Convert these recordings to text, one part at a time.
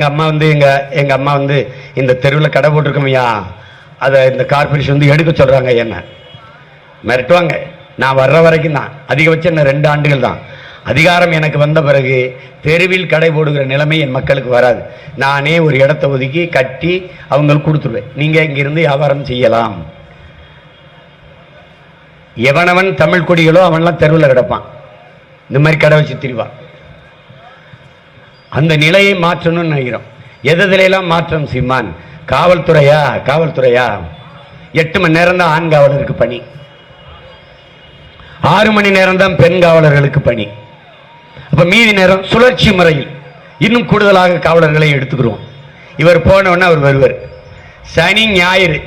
எங்கள் அம்மா வந்து எங்கள் எங்கள் அம்மா வந்து இந்த தெருவில் கடை போட்டிருக்கோமையா அதை இந்த கார்பரேஷன் வந்து எடுக்க சொல்கிறாங்க என்ன. மிரட்டுவாங்க. நான் வர்ற வரைக்கும் தான். அதிகபட்சம் என்ன ரெண்டு ஆண்டுகள் தான். அதிகாரம் எனக்கு வந்த பிறகு தெருவில் கடை போடுகிற நிலைமை என் மக்களுக்கு வராது. நானே ஒரு இடத்த ஒதுக்கி கட்டி அவங்களுக்கு கொடுத்துருவேன். நீங்கள் இங்கிருந்து வியாபாரம் செய்யலாம். எவனவன் தமிழ் கொடிகளோ அவன்லாம் தெருவில் கிடப்பான். இந்த மாதிரி கடை வச்சு திரிவான். அந்த நிலையை மாற்றணும்னு நினைக்கிறோம். எதுலாம் மாற்றம் சீமான்? காவல்துறையா? காவல்துறையா? எட்டு மணி நேரம் தான் ஆண் காவலருக்கு பணி. ஆறு மணி நேரம் தான் பெண் காவலர்களுக்கு பணி. அப்ப மீதி நேரம் சுழற்சி முறையில் இன்னும் கூடுதலாக காவலர்களை எடுத்துக்கிறோம் இவர் போனவொடனே அவர் வருவார். சனி ஞாயிறு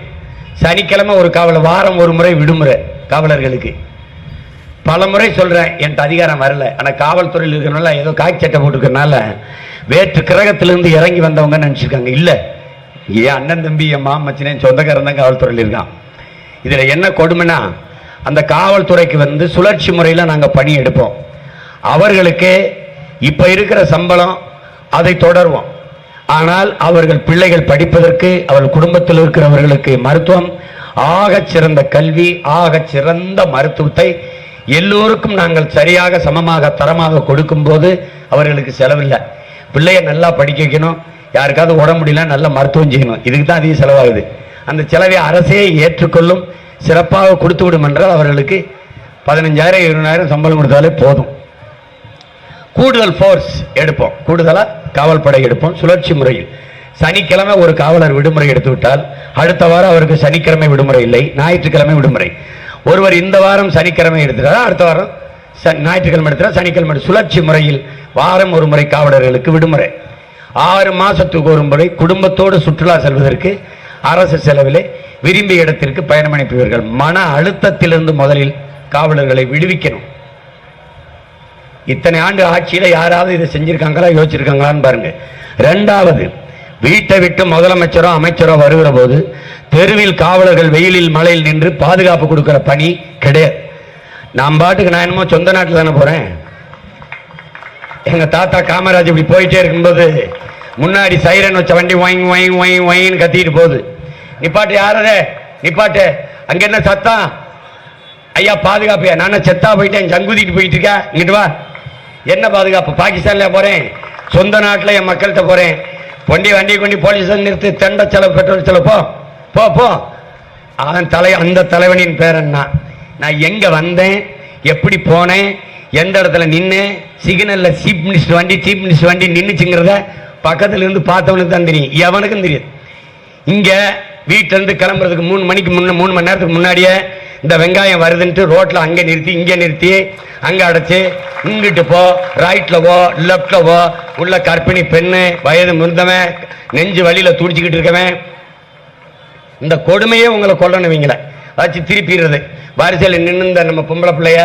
சனிக்கிழமை ஒரு காவலர் வாரம் ஒரு முறை விடுமுறை காவலர்களுக்கு. பல முறை சொல்றேன் என்கிட்ட அதிகாரம் வரல. ஆனால் காவல்துறையில் இருக்கிறனால ஏதோ காய் சட்டை போட்டுக்கிறனால வேற்று கிரகத்திலிருந்து இறங்கி வந்தவங்க நினச்சிருக்காங்க. இல்லை. என் அண்ணன் தம்பி என் மாமச்சினே சொந்தக்காரன் தான் காவல்துறையில் இருக்கான். இதில் என்ன கொடுமைனா அந்த காவல்துறைக்கு வந்து சுழற்சி முறையில் நாங்கள் பணி எடுப்போம். அவர்களுக்கு இப்போ இருக்கிற சம்பளம் அதை தொடருவோம். ஆனால் அவர்கள் பிள்ளைகள் படிப்பதற்கு அவர்கள் குடும்பத்தில் இருக்கிறவர்களுக்கு மருத்துவம் ஆகச் சிறந்த கல்வி ஆகச் சிறந்த மருத்துவத்தை எல்லோருக்கும் நாங்கள் சரியாக சமமாக தரமாக கொடுக்கும்போது அவர்களுக்கு செலவில்லை. பிள்ளைய நல்லா படிக்க வைக்கணும். யாருக்காவது உடம்பு முடியல நல்ல மருத்துவம் செய்யணும். இதுக்கு தான் அதிக செலவாகுது. அந்த செலவை அரசே ஏற்றுக்கொள்ளும் சிறப்பாக கொடுத்து விடும் என்றால் அவர்களுக்கு பதினஞ்சாயிரம் இருபதாயிரம் சம்பளம் கொடுத்தாலே போதும். கூடுதல் ஃபோர்ஸ் எடுப்போம். கூடுதலாக காவல் படை எடுப்போம். சுழற்சி முறையில். சனிக்கிழமை ஒரு காவலர் விடுமுறை எடுத்து விட்டால் அடுத்த வாரம் அவருக்கு சனிக்கிழமை விடுமுறை இல்லை. ஞாயிற்றுக்கிழமை விடுமுறை. ஒருவர் இந்த வாரம் சனிக்கிழமை எடுத்துட்டார்? அடுத்த வாரம் ஞாயிற்றுக்கிழமை எடுத்துட்டார்? சனிக்கிழமை சுழற்சி முறையில் வாரம் ஒரு முறை காவலர்களுக்கு விடுமுறை. ஆறு மாதத்துக்கு ஒரு முறை குடும்பத்தோடு சுற்றுலா செல்வதற்கு அரசு செலவிலே விரும்பிய இடத்திற்கு பயணம் அனுப்புவீர்கள் மன அழுத்தத்திலிருந்து முதலில் காவலர்களை விடுவிக்கணும். இத்தனை ஆண்டு ஆட்சியில் யாராவது இதை செஞ்சிருக்காங்களா யோசிச்சிருக்காங்களான்னு பாருங்க. ரெண்டாவது வீட்டை விட்டு முதலமைச்சரோ அமைச்சரோ வருகிற போது தெருவில் காவலர்கள் வெயிலில் மழையில் நின்று பாதுகாப்பு கொடுக்கிற பணி கிடையாது. நான் பாட்டுக்கு நான் என்னமோ சொந்த நாட்டில் தானே போகிறேன் எங்கள் தாத்தா காமராஜ் இப்படி போயிட்டே இருக்கும்போது முன்னாடி சைரன் வச்ச வண்டி வாங்கி வாங்கி வாங்கி ஒயின்னு கத்திட்டு போகுது. நிப்பாட்டு யாரதே? நிப்பாட்டு. அங்கே என்ன சத்தம்? ஐயா பாதுகாப்பு நான் செத்தா போயிட்டேன் சங்குதிட்டு போயிட்டு இருக்கா? இங்கிட்டு வா. என்ன பாதுகாப்பு? பாகிஸ்தான்ல போகிறேன் சொந்த நாட்டில் என் மக்கள்கிட்ட போகிறேன் வண்டி வண்டி கொண்டு போலீஸ் நிறுத்து தண்ட செலவு பெட்ரோல் செலவு போ போ. அவன் தலை அந்த தலைவனின் பேர் என்ன? நான் எங்கே வந்தேன்? எப்படி போனேன்? எந்த இடத்துல நின்று சிக்னலில் சீஃப் மினிஸ்டர் வண்டி சீஃப் மினிஸ்டர் வண்டி நின்றுச்சுங்கிறத பக்கத்தில் இருந்து பார்த்தவனுக்கு தான் தெரியும். எவனுக்கும் தெரியாது. இங்கே வீட்டிலேருந்து கிளம்புறதுக்கு மூணு மணிக்கு முன்ன மூணு மணி நேரத்துக்கு முன்னாடியே இந்த வெங்காயம் வருதுன்ட்டு ரோட்டில் அங்கே நிறுத்தி இங்கே நிறுத்தி அங்கே அடைச்சி இங்கிட்டு போ ரைட்ல போ போ. உள்ள கற்பிணி பெண்ணு வயது முந்தவன் நெஞ்சு வழியில் துடிச்சிக்கிட்டு இருக்கவன். இந்த கொடுமையே உங்களை கொல்லணுவீங்கள. வச்சு திருப்பிடுறது. வாரிசையில் நின்று இந்த நம்ம பொம்பளை பிள்ளைய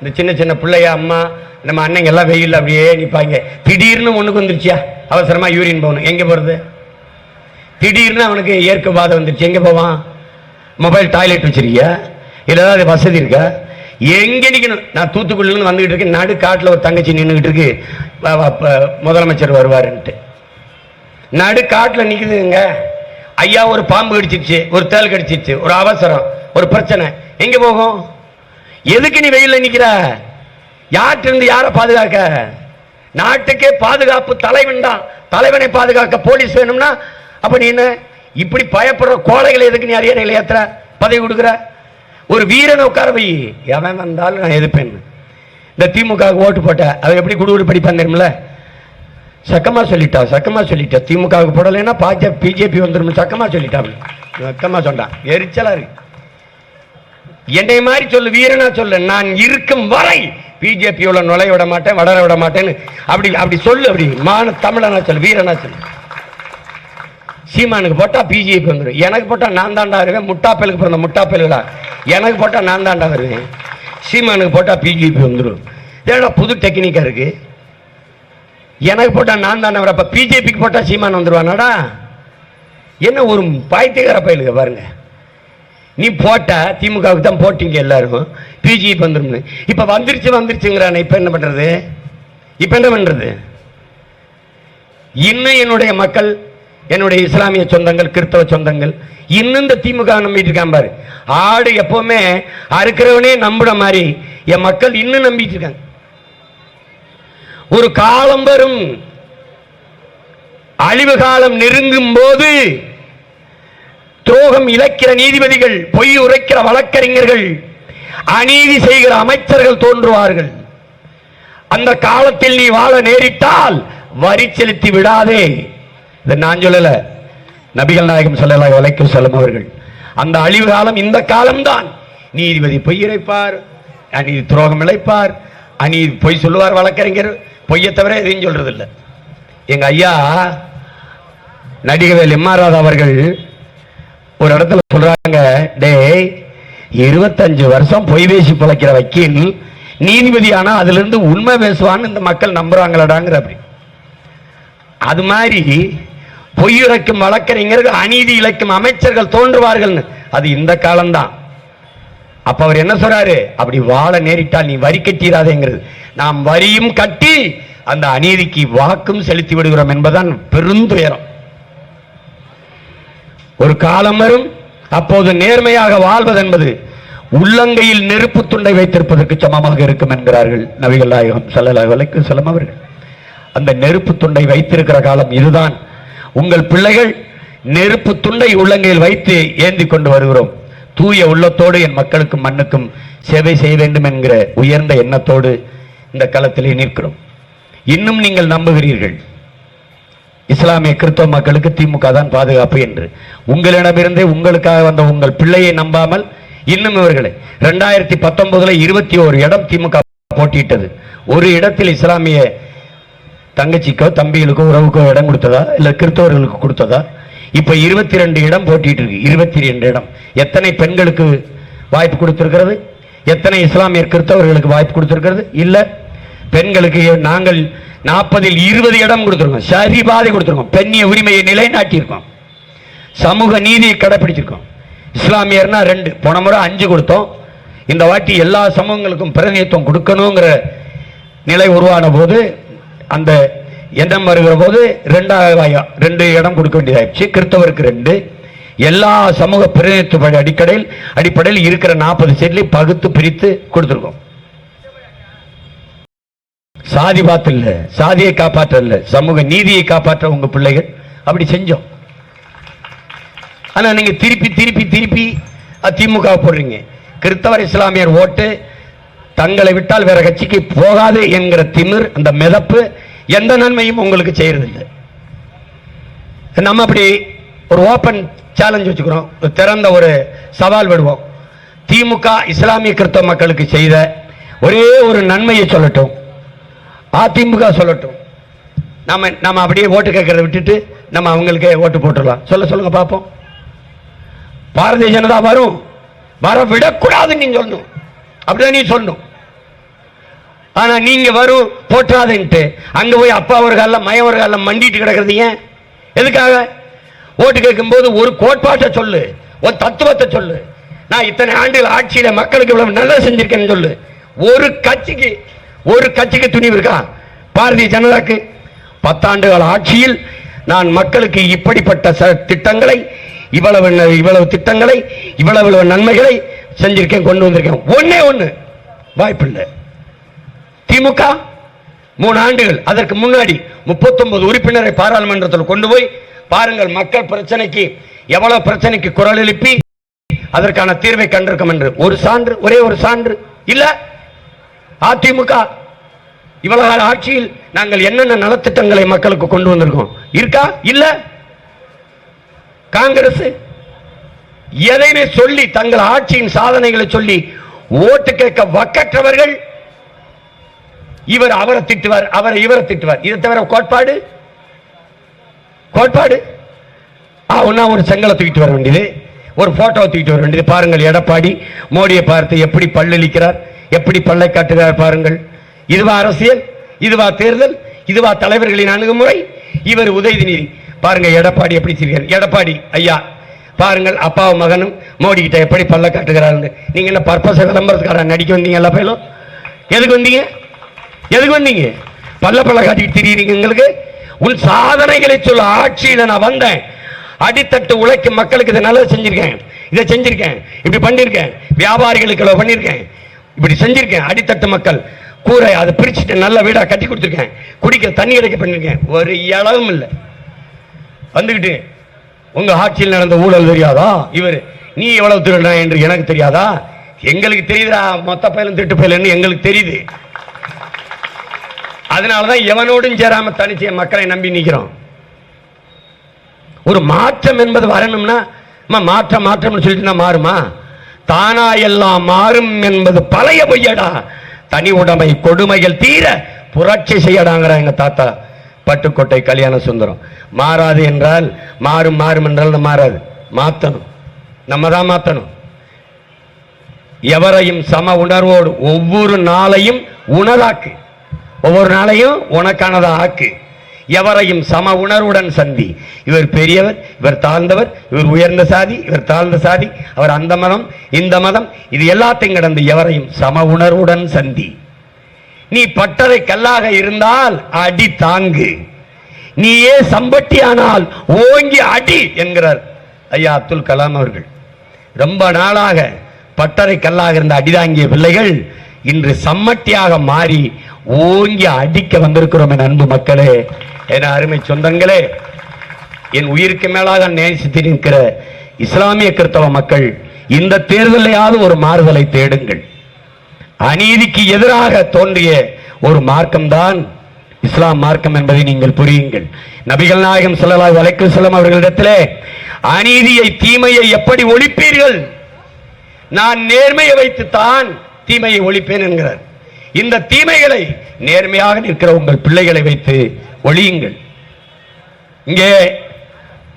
இந்த சின்ன சின்ன பிள்ளைய அம்மா நம்ம அன்னைங்க எல்லாம் வெயில் அப்படியே நிற்பாங்க திடீர்னு ஒன்றுக்கு வந்துருச்சியா? அவசரமாக யூரின் போகணும். எங்கே போகிறது திடீர்னு அவனுக்கு இயற்கை பாதை வந்துருச்சு. எங்கே போவான்? மொபைல் டாய்லெட் வச்சிருக்கியா? இல்லை ஏதாவது வசதி இருக்கா? எங்கே நிற்கணும் நான் தூத்துக்குடியிலேருந்து வந்துக்கிட்டு இருக்கேன். நடு காட்டில் ஒரு தங்கச்சி நின்றுக்கிட்டு இருக்கு. முதலமைச்சர் வருவாருன்ட்டு. நடு காட்டில் நிற்குதுங்க ஐயா ஒரு பாம்பு கடிச்சிருச்சு ஒரு தேள் கடிச்சிருச்சு ஒரு அவசரம் ஒரு பிரச்சனை. எங்க போகும்? எதுக்கு நீ வெயில்ல நிக்கிற? யார்கிட்ட இருந்து யாரை பாதுகாக்க? நாட்டுக்கே பாதுகாப்பு தலைவன் தான். தலைவனை பாதுகாக்க போலீஸ் வேணும்னா அப்ப நீ என்ன? இப்படி பயப்படுற கோழைகளை எதுக்கு நீ அரியணையில் ஏத்துற? பதவி கொடுக்குற? ஒரு வீரனை உட்கார வை. எவன் வந்தாலும் நான் எதிர்ப்பேன். இந்த திமுக ஓட்டு போட்ட அதை எப்படி குடுகுடு படிப்பான் தெரியுமில்ல? சக்கமாக சொல்லிட்டா சக்கமாக சொல்லிட்டா. திமுகவுக்கு போடலைன்னா பாஜக பிஜேபி வந்துடும் சக்கமாக சொல்லிட்டா சக்கமாக சொன்னான் எரிச்சலாக இருக்கு. என்னை மாதிரி சொல்லு வீரனா சொல்லு. நான் இருக்கும் வரை பிஜேபியோட நுழைய விட மாட்டேன் வளர விட மாட்டேன்னு. அப்படி அப்படி சொல்லு அப்படி. மான தமிழனா சொல்லு வீரனா சொல்லு. சீமானுக்கு போட்டா பிஜேபி வந்துடும் எனக்கு போட்டா நான் தாண்டா வருவேன். முட்டாப்பேலுக்கு பிறந்த முட்டாப்பேலுகளா எனக்கு போட்டா நான் தாண்டா வருவேன். சீமானுக்கு போட்டா பிஜேபி வந்துடும் ஏன்னா புது டெக்னிக்கா இருக்கு? எனக்கு போட்டால் நான் தானே வரப்ப பிஜேபிக்கு போட்டால் சீமான் வந்துடுவானாடா என்ன ஒரு பாய்த்தியக்கார பயிலுங்க பாருங்க. நீ போட்டால் திமுகவுக்கு தான் போட்டிங்க எல்லாரும் பிஜிபி வந்துடும் இப்போ வந்துருச்சு வந்துருச்சுங்கிறானே இப்போ என்ன பண்ணுறது இப்போ என்ன பண்ணுறது இன்னும் என்னுடைய மக்கள் என்னுடைய இஸ்லாமிய சொந்தங்கள் கிறிஸ்தவ சொந்தங்கள் இன்னும் இந்த திமுக நம்பிட்டு இருக்கான் பாரு. ஆடு எப்போவுமே அறுக்கிறவனே நம்புற மாதிரி என் மக்கள் இன்னும் நம்பிட்டு இருக்காங்க. ஒரு காலம் வரும். அழிவு காலம் நெருங்கும் போது துரோகம் இழக்கிற நீதிபதிகள் பொய் உரைக்கிற வழக்கறிஞர்கள் அநீதி செய்கிற அமைச்சர்கள் தோன்றுவார்கள். அந்த காலத்தில் நீ வாழ நேரிட்டால் வரி செலுத்தி விடாதே. இதை நான் சொல்லல. நபிகள் நாயகம் ஸல்லல்லாஹு வலைக்கும் செல்லும் அவர்கள். அந்த அழிவு காலம் இந்த காலம்தான். நீதிபதி பொய் இறைப்பார் அநீதி துரோகம் இழைப்பார் அநீதி பொய் சொல்லுவார் வழக்கறிஞர். பொய்யை தவிர எதையும் சொல்றது இல்ல எங்க ஐயா நடிகவேல் எம்ஆர் அவர்கள் ஒரு இடத்துல சொல்றாங்க டேய் இருபத்தஞ்சு வருஷம் பொய் பேசி பிழைக்கிற வக்கீல் நீதிபதி ஆனா அதுல இருந்து உண்மை பேசுவான்னு இந்த மக்கள் நம்புறாங்களாடாங்கிற அப்படி அது மாதிரி பொய் இழைக்கும் வழக்கறிஞர்கள் அநீதி இழைக்கும் அமைச்சர்கள் தோன்றுவார்கள்னு. அது இந்த காலம்தான். அப்ப அவர் என்ன சொல்றாரு? அப்படி வாழ நேரிட்டால் நீ வரி கட்டிடாதேங்கிறது நாம் வரியும் கட்டி அந்த அநீதிக்கு வாக்கும் செலுத்தி விடுகிறோம் என்பதுதான் பெருந்துயரம் ஒரு காலம் வரும் அப்போது நேர்மையாக வாழ்வது என்பது உள்ளங்கையில் நெருப்பு துண்டை வைத்திருப்பதற்கு சமமாக இருக்கும் என்கிறார்கள் நபிகள் நாயகம் ஸல்லல்லாஹு அலைஹி அவர்கள். அந்த நெருப்பு துண்டை வைத்திருக்கிற காலம் இதுதான். உங்கள் பிள்ளைகள் நெருப்பு துண்டை உள்ளங்கையில் வைத்து ஏந்தி கொண்டு வருகிறோம். தூய உள்ளத்தோடு என் மக்களுக்கும் மண்ணுக்கும் சேவை செய்ய வேண்டும் என்கிற உயர்ந்த எண்ணத்தோடு இந்த களத்திலே நிற்கிறோம். இன்னும் நீங்கள் நம்புகிறீர்கள் இஸ்லாமிய கிறிஸ்தவ மக்களுக்கு திமுக தான் பாதுகாப்பு என்று. உங்களிடமிருந்தே உங்களுக்காக வந்த உங்கள் பிள்ளையை நம்பாமல் இன்னும் இவர்களை ரெண்டாயிரத்தி பத்தொன்பதுல இருபத்தி ஒரு இடம் திமுக போட்டியிட்டது. ஒரு இடத்தில் இஸ்லாமிய தங்கச்சிக்கோ தம்பிகளுக்கோ உறவுக்கோ இடம் கொடுத்ததா? இல்லை கிறிஸ்தவர்களுக்கு கொடுத்ததா? இப்போ இருபத்தி ரெண்டு இடம் போட்டிட்டு இருக்கு இருபத்தி ரெண்டு இடம். எத்தனை பெண்களுக்கு வாய்ப்பு கொடுத்துருக்கிறது? எத்தனை இஸ்லாமியர் கிறிஸ்தவர்களுக்கு வாய்ப்பு கொடுத்துருக்கிறது? இல்லை. பெண்களுக்கு நாங்கள் நாற்பதில் இருபது இடம் கொடுத்துருக்கோம். சரி பாதை கொடுத்துருக்கோம். பெண்ணிய உரிமையை நிலைநாட்டியிருக்கோம். சமூக நீதியை கடைபிடிச்சிருக்கோம் இஸ்லாமியர்னா ரெண்டு. போன முறை அஞ்சு கொடுத்தோம். இந்த வாட்டி எல்லா சமூகங்களுக்கும் பிரதிநிதித்துவம் கொடுக்கணுங்கிற நிலை உருவான போது அந்த எண்ணம் வருகிற போது ரெண்டாயிரம் ரெண்டு இடம் கொடுக்க வேண்டியதாகிடுச்சு கிறிஸ்தவருக்கு ரெண்டு. எல்லா சமூக பிரதிநிதித்துவ அடிப்படையில் அடிப்படையில் இருக்கிற நாற்பது சீட்லையும் பகுத்து பிரித்து கொடுத்துருக்கோம். சாதி பார்த்து இல்ல சாதியை காப்பாற்ற இல்லை சமூக நீதியை காப்பாற்ற உங்க பிள்ளைகள் அப்படி செஞ்சோம். ஆனா நீங்க திருப்பி திருப்பி திருப்பி திமுக போடுறீங்க. கிறிஸ்தவர் இஸ்லாமியர் ஓட்டு தங்களை விட்டால் வேற கட்சிக்கு போகாது என்கிற திமிர் அந்த மிதப்பு எந்த நன்மையும் உங்களுக்கு செய்யறதில்லை. நம்ம அப்படி ஒரு ஓப்பன் சேலஞ்ச் வச்சுக்கிறோம். ஒரு திறந்த ஒரு சவால் விடுவோம். திமுக இஸ்லாமிய கிறிஸ்தவ மக்களுக்கு செய்த ஒரே ஒரு நன்மையை சொல்லட்டும். அதிமுக சொல்லட்டும். நம்ம நம்ம அப்படியே ஓட்டு கேட்கறத விட்டுட்டு நம்ம அவங்களுக்கே ஓட்டு போட்டுடலாம். சொல்ல சொல்லுங்க பார்ப்போம். பாரதிய ஜனதா வரும். வர விடக்கூடாதுன்னு நீங்க சொல்லணும். அப்படிதான் நீ சொல்லணும். ஆனா நீங்க வரும் போற்றாதுன்ட்டு. அங்க போய் அப்பா ஒரு காலில் மயம் ஒரு காலில் மண்டிட்டு கிடக்குறது ஏன்? எதுக்காக? ஓட்டு கேட்கும் போது ஒரு கோட்பாட்டை சொல்லு ஒரு தத்துவத்தை சொல்லு. நான் இத்தனை ஆண்டுகள் ஆட்சியில மக்களுக்கு இவ்வளவு நல்லது செஞ்சிருக்கேன்னு சொல்லு. ஒரு கட்சிக்கு ஒரு கட்சிக்கு துணிவு இருக்கா? பாரதிய ஜனதாக்கு. பத்தாண்டுகால ஆட்சியில் நான் மக்களுக்கு இப்படிப்பட்ட ச- திட்டங்களை இவ்வளவு இவ்வளவு திட்டங்களை இவ்வளவு இவ்வளவு நன்மைகளை செஞ்சிருக்கேன் கொண்டு வந்திருக்கேன். ஒண்ணே ஒன்று வாய்ப்பில்லை. திமுக மூணு ஆண்டுகள் அதற்கு முன்னாடி 39 உறுப்பினரை பாராளுமன்றத்தில் கொண்டு போய் பாருங்கள் மக்கள் பிரச்சனைக்கு எவ்வளவு பிரச்சனைக்கு குரல் எழுப்பி அதற்கான தீர்வை கண்டிருக்கும் என்று. ஒரு சான்று ஒரே ஒரு சான்று. இல்ல அதிமுக இவ்வளவு கால ஆட்சியில் நாங்கள் என்னென்ன நலத்திட்டங்களை மக்களுக்கு கொண்டு வந்திருக்கோம்? இருக்கா? இல்ல. காங்கிரஸ் எதையுமே சொல்லி தங்கள் ஆட்சியின் சாதனைகளை சொல்லி ஓட்டு கேட்க வக்கற்றவர்கள் இவர் அவரை திட்டுவார் அவரை இவரை திட்டுவார். இதை தவிர கோட்பாடு? கோட்பாடு. ஆ ஒரு செங்கலை தூக்கிட்டு வர வேண்டியது. ஒரு போட்டோவை தூக்கிட்டு வர வேண்டியது. பாருங்கள் எடப்பாடி மோடியை பார்த்து எப்படி பல்லளிக்கிறார் எப்படி பல்லை காட்டுகிறார் பாருங்கள். இதுவா அரசியல் இதுவா தேர்தல் இதுவா தலைவர்களின் அணுகுமுறை இவர் உதயநிதி. பாருங்க எடப்பாடி எப்படி சிரிக்கிறார் எடப்பாடி ஐயா பாருங்கள் அப்பாவும் மகனும் மோடி கிட்ட எப்படி பல்ல காட்டுகிறார்கள் நீங்க என்ன பர்பஸ் விளம்பரத்துக்காரன் நடிக்க வந்தீங்க எல்லா பேரும் எதுக்கு வந்தீங்க? எதுக்கு வந்தீங்க? பல்ல பல்ல காட்டிட்டு திரியுறீங்க எங்களுக்கு? உன் சாதனைகளை சொல்ல ஆட்சியில நான் வந்தேன். அடித்தட்டு உழைக்கும் மக்களுக்கு இதை நல்லது செஞ்சிருக்கேன். இதை செஞ்சிருக்கேன். இப்படி பண்ணியிருக்கேன் வியாபாரிகளுக்கு பண்ணியிருக்கேன் இப்படி செஞ்சிருக்கேன். அடித்தட்டு மக்கள் கூரை அதை பிரிச்சுட்டு நல்ல வீடாக கட்டி கொடுத்துருக்கேன். குடிக்கிற தண்ணி கிடைக்க பண்ணியிருக்கேன் ஒரு இளவும் இல்லை. வந்துக்கிட்டு உங்கள் ஆட்சியில் நடந்த ஊழல் தெரியாதா? இவர் நீ எவ்வளவு திருடுறா என்று எனக்கு தெரியாதா? எங்களுக்கு தெரியுதா மொத்த பயிலும் திட்டு பயிலன்னு எங்களுக்கு தெரியுது. அதனாலதான் எவனோடும் சேராம தனிச்சைய மக்களை நம்பி நிக்கிறோம் ஒரு மாற்றம் என்பது வரணும்னா மாற்றம் மாற்றம்னு சொல்லிட்டு மாறுமா? தானா எல்லாம் மாறும் என்பது பழைய பொய்யடா. தனி உடைமை கொடுமைகள் தீர புரட்சி செய்யடாங்கிற எங்க தாத்தா. பட்டுக்கோட்டை கல்யாண சுந்தரம். மாறாது என்றால் மாறும் மாறும் என்றால் மாறாது. மாத்தணும். நம்ம தான் மாத்தணும். எவரையும் சம உணர்வோடு ஒவ்வொரு நாளையும் உணராக்கு. ஒவ்வொரு நாளையும் உனக்கானதை ஆக்கு. எவரையும் சம உணர்வுடன் சந்தி. இவர் பெரியவர் இவர் தாழ்ந்தவர் இவர் உயர்ந்த சாதி இவர் தாழ்ந்த சாதி அவர் அந்த மதம் இந்த மதம் இது எல்லாத்தையும் கடந்து எவரையும் சம உணர்வுடன் சந்தி. நீ பட்டறை கல்லாக இருந்தால் அடி தாங்கு. நீயே சம்பட்டியானால் ஓங்கி அடி என்கிறார் ஐயா அப்துல் கலாம் அவர்கள். ரொம்ப நாளாக பட்டறை கல்லாக இருந்த அடிதாங்கிய பிள்ளைகள் இன்று சம்மட்டியாக மாறி ஓங்கி அடிக்க வந்திருக்கிறோம் என் அன்பு மக்களே என அருமை சொந்தங்களே. என் உயிருக்கு மேலாக நேசித்து நிற்கிற இஸ்லாமிய கிறிஸ்தவ மக்கள் இந்த தேர்தலையாவது ஒரு மாறுதலை தேடுங்கள். அநீதிக்கு எதிராக தோன்றிய ஒரு மார்க்கம்தான் இஸ்லாம் மார்க்கம் என்பதை நீங்கள் புரியுங்கள். நபிகள் நாயகம் ஸல்லல்லாஹு வலைக்கு செல்லும் அவர்களிடத்திலே அநீதியை தீமையை எப்படி ஒழிப்பீர்கள்? நான் நேர்மையை வைத்துத்தான் தீமையை ஒழிப்பேன் என்கிறார். இந்த தீமைகளை நேர்மையாக நிற்கிற உங்கள் பிள்ளைகளை வைத்து ஒழியுங்கள். இங்கே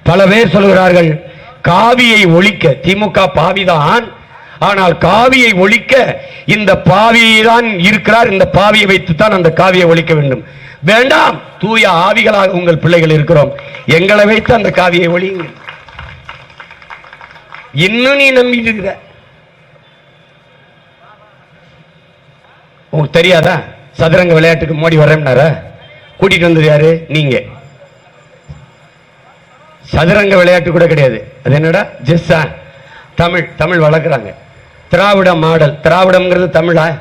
பல பேர் சொல்கிறார்கள் காவியை ஒழிக்க திமுக பாவிதான். ஆனால் காவியை ஒழிக்க இந்த பாவியை தான் இருக்கிறார். இந்த பாவியை வைத்துத்தான் அந்த காவியை ஒழிக்க வேண்டும். வேண்டாம் தூய ஆவிகளாக உங்கள் பிள்ளைகள் இருக்கிறோம். எங்களை வைத்து அந்த காவியை ஒழியுங்கள். இன்னும் நீ நம்பிட்டு இருக்கிற உங்களுக்கு தெரியாதா? சதுரங்க விளையாட்டுக்கு மோடி வரேன்னாரா கூட்டிகிட்டு வந்தது யாரு? நீங்க. சதுரங்க விளையாட்டு கூட கிடையாது. அது என்னடா? ஜெஸ்ஸா. தமிழ் தமிழ் வளர்க்குறாங்க. திராவிட மாடல். திராவிடம்ங்கிறது தமிழா?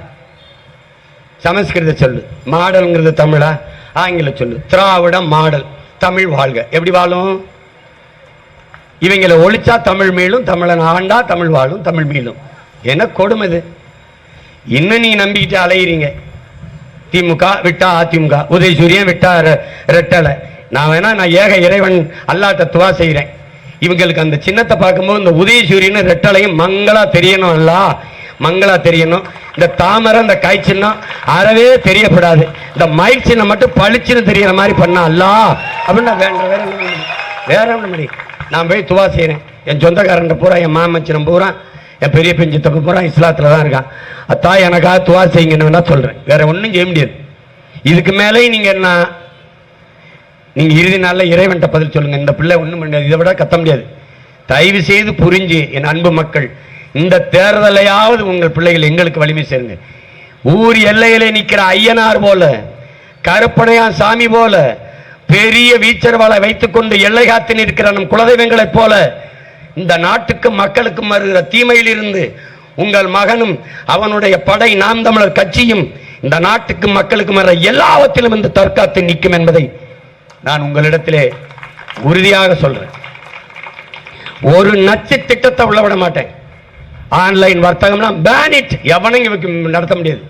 சமஸ்கிருத சொல்லு. மாடல்ங்கிறது தமிழா? ஆங்கில சொல்லு. திராவிட மாடல். தமிழ் வாழ்க. எப்படி வாழும்? இவங்களை ஒழிச்சா தமிழ் மீளும் தமிழன் ஆண்டா தமிழ் வாழும் தமிழ் மீளும். என்ன கொடுமை இது? இன்னும் நீ நம்பிக்கிட்டு அலையிறீங்க. திமுக விட்டா அதிமுக உதயசூரியன் விட்டா ரெ- ரெட்டலை. நான் வேணா நான் ஏக இறைவன் அல்லாட்டத்துவா செய்கிறேன் இவங்களுக்கு அந்த சின்னத்தை பார்க்கும்போது இந்த உதயசூரியன் ரெட்டலையும் மங்களா தெரியணும் அல்ல. மங்களா தெரியணும். இந்த தாமரை இந்த காய் சின்னம் அறவே தெரியப்படாது. இந்த மயில் சின்னம் மட்டும் பளிச்சுன்னு தெரியற மாதிரி பண்ணா அல்ல. அப்படின்னு நான் வேண்ட வேற வேற என்ன நான் போய் துவா செய்கிறேன் என் சொந்தக்காரன் பூரா என் மாமச்சினம் பூரா என் பெரிய பெஞ்சு பூரா இஸ்லாத்தில் தான் இருக்கான். அத்தா எனக்காக துவா செய்யுங்கன்னு வேணா சொல்கிறேன் வேற ஒன்றும் செய்ய முடியாது. இதுக்கு மேலே நீங்கள் என்ன நீங்கள் இறுதி நாளில் இறைவன்ட்ட பதில் சொல்லுங்க. இந்த பிள்ளை ஒன்றும் முடியாது. இதை விட கத்த முடியாது. தயவு செய்து புரிஞ்சு என் அன்பு மக்கள் இந்த தேர்தலையாவது உங்கள் பிள்ளைகள் எங்களுக்கு வலிமை சேருங்க. ஊர் எல்லையிலே நிற்கிற ஐயனார் போல கருப்பனையான் சாமி போல பெரிய வீச்சர்வாளை வைத்துக்கொண்டு எல்லை காத்து நிற்கிற நம் குலதெய்வங்களைப் போல இந்த நாட்டுக்கும் மக்களுக்கும் வருகிற தீமையிலிருந்து உங்கள் மகனும் அவனுடைய படை நாம் தமிழர் கட்சியும் இந்த நாட்டுக்கும் மக்களுக்கும் வர எல்லாவற்றிலும் இந்த தற்காத்து நிற்கும் என்பதை நான் உங்களிடத்திலே உறுதியாக சொல்றேன். ஒரு நச்சு திட்டத்தை உள்ள விட மாட்டேன். ஆன்லைன் வர்த்தகம்னா பேனிட் எவனையும் நடத்த முடியாது.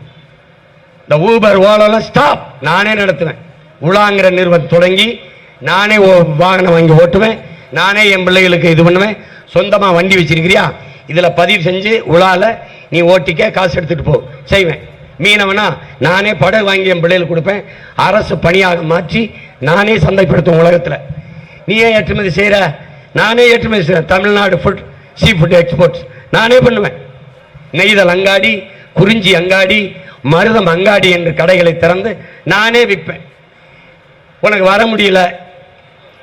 இந்த ஊபர் ஓலெல்லாம் ஸ்டாப் நானே நடத்துவேன். உலாங்கிற நிறுவனம் தொடங்கி நானே ஓ- வாகனம் வாங்கி ஓட்டுவேன். நானே என் பிள்ளைகளுக்கு இது பண்ணுவேன். சொந்தமாக வண்டி வச்சிருக்கிறியா? இதில் பதிவு செஞ்சு உலால நீ ஓட்டிக்க காசு எடுத்துகிட்டு போ. செய்வேன். மீனவனா நானே படகு வாங்கி என் பிள்ளைகளுக்கு கொடுப்பேன். அரசு பணியாக மாற்றி நானே சந்தைப்படுத்தும் உலகத்தில். நீ ஏன் ஏற்றுமதி செய்கிற நானே ஏற்றுமதி செய்கிறேன் Tamil Nadu food sea food exports நானே பண்ணுவேன். நெய்தல் அங்காடி குறிஞ்சி அங்காடி மருதம் அங்காடி என்று கடைகளை திறந்து நானே விற்பேன். உனக்கு வர முடியல.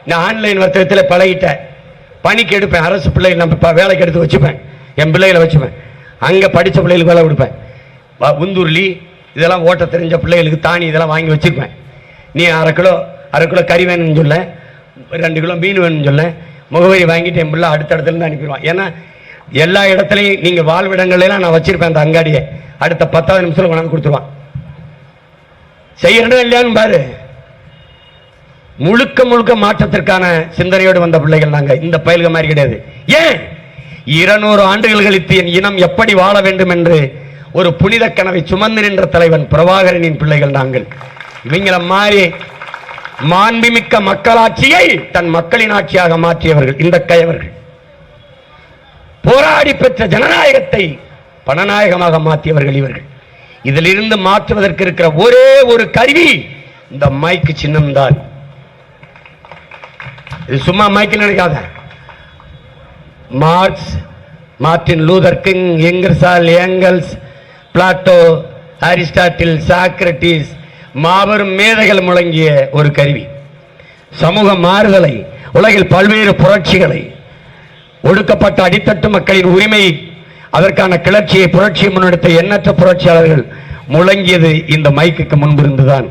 நான் ஆன்லைன் வர்த்தகத்தில் பழகிட்டேன். பணிக்கு எடுப்பேன். அரசு பிள்ளைகள் நம்ம வேலைக்கு எடுத்து வச்சுப்பேன். என் பிள்ளைகளை வச்சுப்பேன். அங்கே படித்த பிள்ளைகளுக்கு வேலை கொடுப்பேன். வ- உந்துருளி இதெல்லாம் ஓட்ட தெரிஞ்ச பிள்ளைகளுக்கு தானி இதெல்லாம் வாங்கி வச்சுருப்பேன். நீ அரை கிலோ அரை கிலோ கறி வேணும்னு சொல்ல. ரெண்டு கிலோ மீன் வேணும்னு சொல்ல. முகவரி வாங்கிட்டு என் பிள்ளை அடுத்த இடத்துல இருந்து அனுப்பிடுவான். ஏன்னா எல்லா இடத்துலையும் நீங்கள் வாழ்விடங்கள்லாம் நான் வச்சுருப்பேன் அந்த அங்காடியை. அடுத்த பத்தாவது நிமிஷத்தில் கொண்டாந்து கொடுத்துருவான். செய்யறதும் இல்லையான்னு பாரு. முழுக்க முழுக்க மாற்றத்திற்கான சிந்தனையோடு வந்த பிள்ளைகள் நாங்கள் இந்த பயல்க மாதிரி கிடையாது. ஏன்? இருநூறு ஆண்டுகள் கழித்து என் இனம் எப்படி வாழ வேண்டும் என்று ஒரு புனித கனவை சுமந்து நின்ற தலைவன் பிரபாகரனின் பிள்ளைகள் நாங்கள். இவங்களை மாதிரி மாண்புமிக்க மக்களாட்சியை தன் மக்களின் ஆட்சியாக மாற்றியவர்கள் இந்த கயவர்கள் போராடி பெற்ற ஜனநாயகத்தை பணநாயகமாக மாற்றியவர்கள் இவர்கள். இதிலிருந்து மாற்றுவதற்கு இருக்கிற ஒரே ஒரு கருவி இந்த மைக்கு சின்னம்தான். இது சும்மா மயக்க நினைக்காத Marx Martin Luther King Ingersoll Engels Plato Aristotle Socrates மாபெரும் மேதைகள் முழங்கிய ஒரு கருவி. சமூக மாறுதலை உலகில் பல்வேறு புரட்சிகளை ஒடுக்கப்பட்ட அடித்தட்டு மக்களின் உரிமை அதற்கான கிளர்ச்சியை புரட்சியை முன்னெடுத்த எண்ணற்ற புரட்சியாளர்கள் முழங்கியது இந்த மைக்குக்கு முன்பிருந்துதான்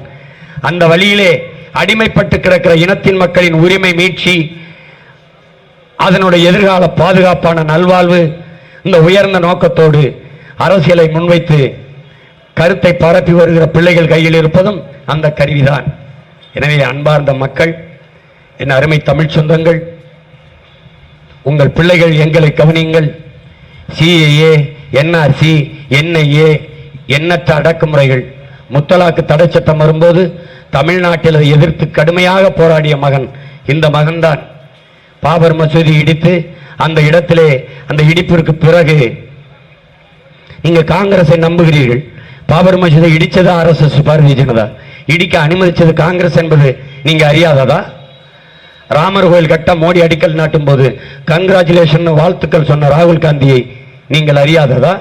அந்த வழியிலே அடிமைப்பட்டு கிடக்கிற இனத்தின் மக்களின் உரிமை மீட்சி அதனுடைய எதிர்கால பாதுகாப்பான நல்வாழ்வு இந்த உயர்ந்த நோக்கத்தோடு அரசியலை முன்வைத்து கருத்தை பரப்பி வருகிற பிள்ளைகள் கையில் இருப்பதும் அந்த கருவிதான். எனவே அன்பார்ந்த மக்கள் என் அருமை தமிழ் சொந்தங்கள் உங்கள் பிள்ளைகள் எங்களை கவனியுங்கள். சிஏஏ என்ஆர்சி என்ஐஏ எண்ணற்ற அடக்குமுறைகள் முத்தலாக்கு தடை சட்டம் வரும்போது தமிழ்நாட்டில் அதை எதிர்த்து கடுமையாக போராடிய மகன் இந்த மகன்தான். பாபர் மசூதி இடித்து அந்த இடத்திலே அந்த இடிப்பிற்கு பிறகு நீங்க காங்கிரஸை நம்புகிறீர்கள். பாபர் மசூதை இடிச்சது ஆர்எஸ்எஸ் பாரதிய ஜனதா? இடிக்க அனுமதிச்சது காங்கிரஸ் என்பது நீங்க அறியாததா? ராமர் கோயில் கட்ட மோடி அடிக்கல் நாட்டும் போது கங்க்ராச்சுலேஷன் வாழ்த்துக்கள் சொன்ன ராகுல் காந்தியை நீங்கள் அறியாததா?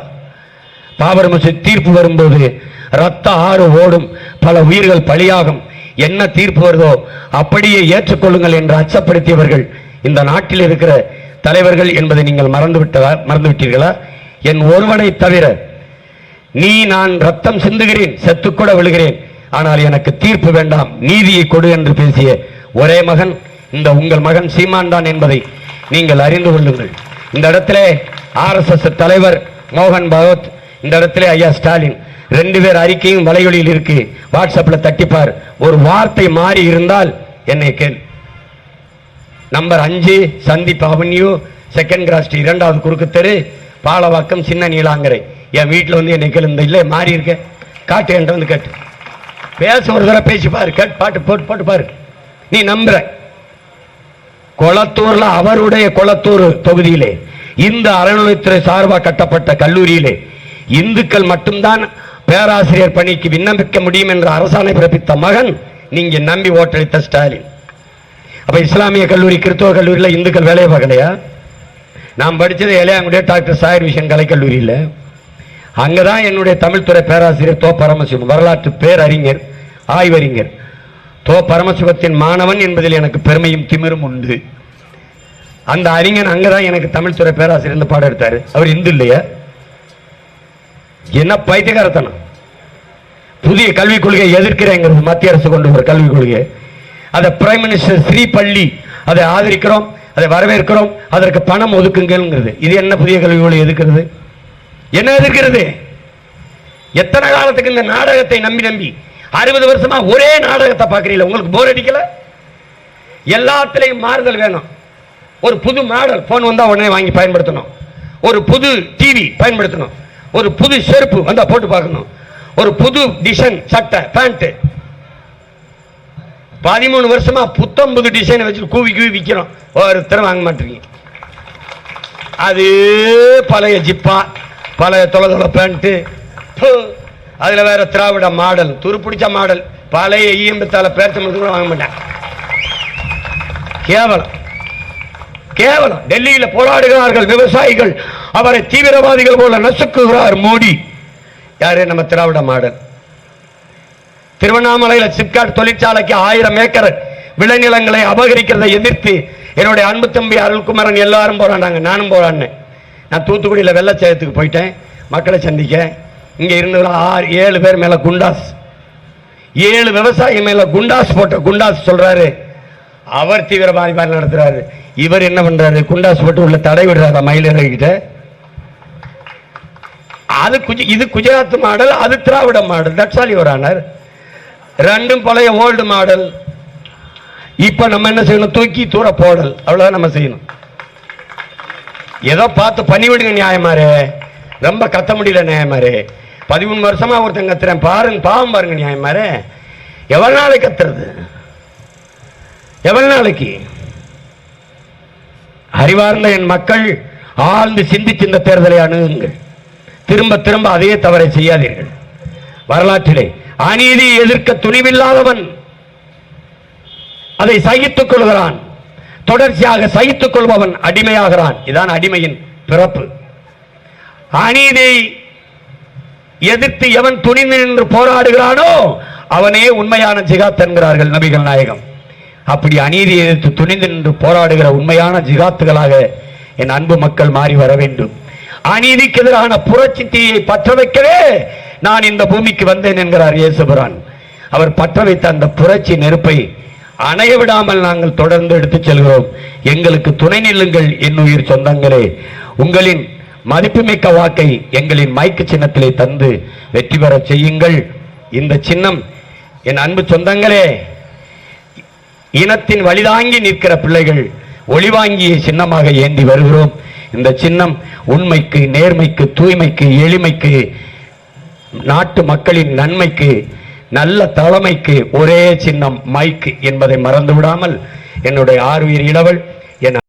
பாபர் மசூதி தீர்ப்பு வரும்போது ரத்த ஆறு ஓடும். பல உயிர்கள் பலியாகும். என்ன தீர்ப்பு வருதோ அப்படியே ஏற்றுக்கொள்ளுங்கள் என்று அச்சப்படுத்தியவர்கள் இந்த நாட்டில் இருக்கிற தலைவர்கள் என்பதை நீங்கள் மறந்து விட்டதா? மறந்து விட்டீர்களா? என் ஒருவனை தவிர நீ நான் ரத்தம் சிந்துகிறேன் செத்துக்கூட விழுகிறேன். ஆனால் எனக்கு தீர்ப்பு வேண்டாம். நீதியை கொடு என்று பேசிய ஒரே மகன் இந்த உங்கள் மகன் சீமான் தான் என்பதை நீங்கள் அறிந்து கொள்ளுங்கள். இந்த இடத்திலே ஆர்எஸ்எஸ் தலைவர் மோகன் பகவத் இந்த இடத்திலே ஐயா ஸ்டாலின் ரெண்டு பேர் அறிக்கையும் வலையொலியில் இருக்கு. வாட்ஸ்அப்ல தட்டிப்பார். ஒரு வார்த்தை மாறி இருந்தால் என்னை கேள். நம்பர் அஞ்சு சந்தீப் அவென்யூ செகண்ட் கிராஸ்ட் இரண்டாவது குறுக்கு தெரு பாலவாக்கம் சின்ன நீலாங்கரை. என் வீட்டில் வந்து என்னை கேளு இல்லை மாறி இருக்க. காட்டு என்ற வந்து கேட்டு. பேச ஒரு தடவை பேசி பாரு கேட் பாட்டு போட்டு போட்டு பாரு. நீ நம்புற. கொளத்தூர்ல அவருடைய கொளத்தூர் தொகுதியிலே இந்த அறநிலைத்துறை சார்பாக கட்டப்பட்ட கல்லூரியிலே இந்துக்கள் மட்டும்தான் பேராசிரியர் பணிக்கு விண்ணப்பிக்க முடியும் என்ற அரசாணை பிறப்பித்த மகன் நீங்க நம்பி ஓட்டளித்த ஸ்டாலின். அப்ப இஸ்லாமிய கல்லூரி கிறிஸ்தவ கல்லூரியில் இந்துக்கள் வேலையை பார்க்கலையா? நான் படித்தது இளையாங்குடிய டாக்டர் சாயர் விஷன் கலைக்கல்லூரியில். அங்கதான் என்னுடைய தமிழ்துறை பேராசிரியர் தோ பரமசிவம் வரலாற்று பேரறிஞர் ஆய்வறிஞர். தோ பரமசிவத்தின் மாணவன் என்பதில் எனக்கு பெருமையும் திமிரும் உண்டு. அந்த அறிஞன் அங்கதான் எனக்கு தமிழ்துறை பேராசிரியர் இருந்து பாடம் எடுத்தார். அவர் இந்து இல்லையா? என்ன பைத்தியகாரத்தனம் புதிய கல்விக் கொள்கையை எதிர்க்கிறேங்கிறது மத்திய அரசு கொண்டு வர கல்விக் கொள்கை அதை பிரைம் மினிஸ்டர் ஸ்ரீ பள்ளி அதை ஆதரிக்கிறோம் அதை வரவேற்கிறோம் அதற்கு பணம் ஒதுக்குங்கிறது இது என்ன புதிய கல்விக் கொள்கை எதிர்க்கிறது? என்ன எதிர்க்கிறது? எத்தனை காலத்துக்கு இந்த நாடகத்தை நம்பி நம்பி? அறுபது வருஷமா ஒரே நாடகத்தை பார்க்கறீங்களா உங்களுக்கு போர் அடிக்கல? எல்லாத்துலேயும் மாறுதல் வேணும். ஒரு புது மாடல் போன் வந்தா உடனே வாங்கி பயன்படுத்தணும். ஒரு புது டிவி பயன்படுத்தணும். ஒரு புது செருப்பு வந்தா போட்டு பார்க்கணும். ஒரு புது டிசைன் சட்டை பேண்ட் பதிமூணு வருஷமா புத்தம் புது டிசைனை வச்சு கூவி கூவி விற்கிறோம் ஒருத்தரும் வாங்க மாட்டீங்க. அது பழைய ஜிப்பா பழைய தொலை தொலை பேண்ட்டு அதில் வேற திராவிட மாடல் துருப்பிடிச்ச மாடல். பழைய ஈம்பத்தால் பேர்த்த மட்டும் கூட வாங்க மாட்டேன் கேவலம். கேவலம் டெல்லியில் போராடுகிறார்கள் விவசாயிகள். அவரை தீவிரவாதிகள் போல நசுக்குகிறார் மோடி. யாரு? நம்ம திராவிட மாடல். திருவண்ணாமலையில் சிப்காட் தொழிற்சாலைக்கு ஆயிரம் ஏக்கர் விளைநிலங்களை அபகரிக்கிறதை எதிர்த்து என்னுடைய அன்பு தம்பி அருள்குமரன் எல்லாரும் போராடினாங்க நானும் போராடினேன். நான் தூத்துக்குடியில் வெள்ளச்சேதத்துக்கு போயிட்டேன். மக்களை சந்திக்க இங்கே இருந்தவங்க ஆறு ஏழு பேர் மேலே குண்டாஸ். ஏழு விவசாயி மேலே குண்டாஸ் போட்ட குண்டாஸ் சொல்கிறாரு அவர் தீவிரவாதி மாதிரி நடத்துறாரு. இவர் என்ன பண்றாரு? குண்டாஸ் போட்டு உள்ள தடை விடுறாரா மயிலிறகிட்ட அது குஜ இது குஜராத் மாடல் அது Dravida model. That's all your honour ரெண்டும் பழைய ஓல்டு மாடல். இப்ப நம்ம என்ன செய்யணும்? தூக்கி தூர போடல். அவ்வளவுதான் நம்ம செய்யணும். ஏதோ பார்த்து பண்ணி விடுங்க நியாயமாரு. ரொம்ப கத்த முடியல நியாயமாரு. பதிமூணு வருஷமா ஒருத்தன் கத்துறேன். பாருங்க பாவம் பாருங்க நியாயமாரு. எவ்வளவு நாளை கத்துறது? எவ்வளவு நாளைக்கு? அறிவார்ந்த என் மக்கள் ஆழ்ந்து சிந்திச்சு இந்த தேர்தலை அணுகுங்கள். திரும்ப திரும்ப அதே தவறை செய்யாதீர்கள். வரலாற்றிலே அநீதி எதிர்க்க துணிவில்லாதவன் அதை சகித்துக் கொள்கிறான். தொடர்ச்சியாக சகித்துக் கொள்பவன் அடிமையாகிறான். இதான் அடிமையின் பிறப்பு. அநீதியை எதிர்த்து எவன் துணிந்து நின்று போராடுகிறானோ அவனே உண்மையான ஜிகாத் என்கிறார்கள் நபிகள் நாயகம். அப்படி அநீதி எதிர்த்து துணிந்து நின்று போராடுகிற உண்மையான ஜிகாத்துகளாக என் அன்பு மக்கள் மாறி வர வேண்டும். அநீதிக்கு எதிரான புரட்சி தீயை பற்ற வைக்கவே நான் இந்த பூமிக்கு வந்தேன் என்கிறார் இயேசுபுரான். அவர் பற்ற வைத்த அந்த புரட்சி நெருப்பை அணைய விடாமல் நாங்கள் தொடர்ந்து எடுத்துச் செல்கிறோம். எங்களுக்கு துணை நில்லுங்கள் என் உயிர் சொந்தங்களே. உங்களின் மதிப்புமிக்க வாக்கை எங்களின் மைக்கு சின்னத்திலே தந்து வெற்றி பெறச் செய்யுங்கள். இந்த சின்னம் என் அன்பு சொந்தங்களே. இனத்தின் வழிதாங்கி நிற்கிற பிள்ளைகள் ஒளிவாங்கிய சின்னமாக ஏந்தி வருகிறோம். இந்த சின்னம் உண்மைக்கு நேர்மைக்கு தூய்மைக்கு எளிமைக்கு நாட்டு மக்களின் நன்மைக்கு நல்ல தலைமைக்கு ஒரே சின்னம் மைக் என்பதை மறந்து விடாமல் என்னுடைய ஆர்வீர் இளவல் என்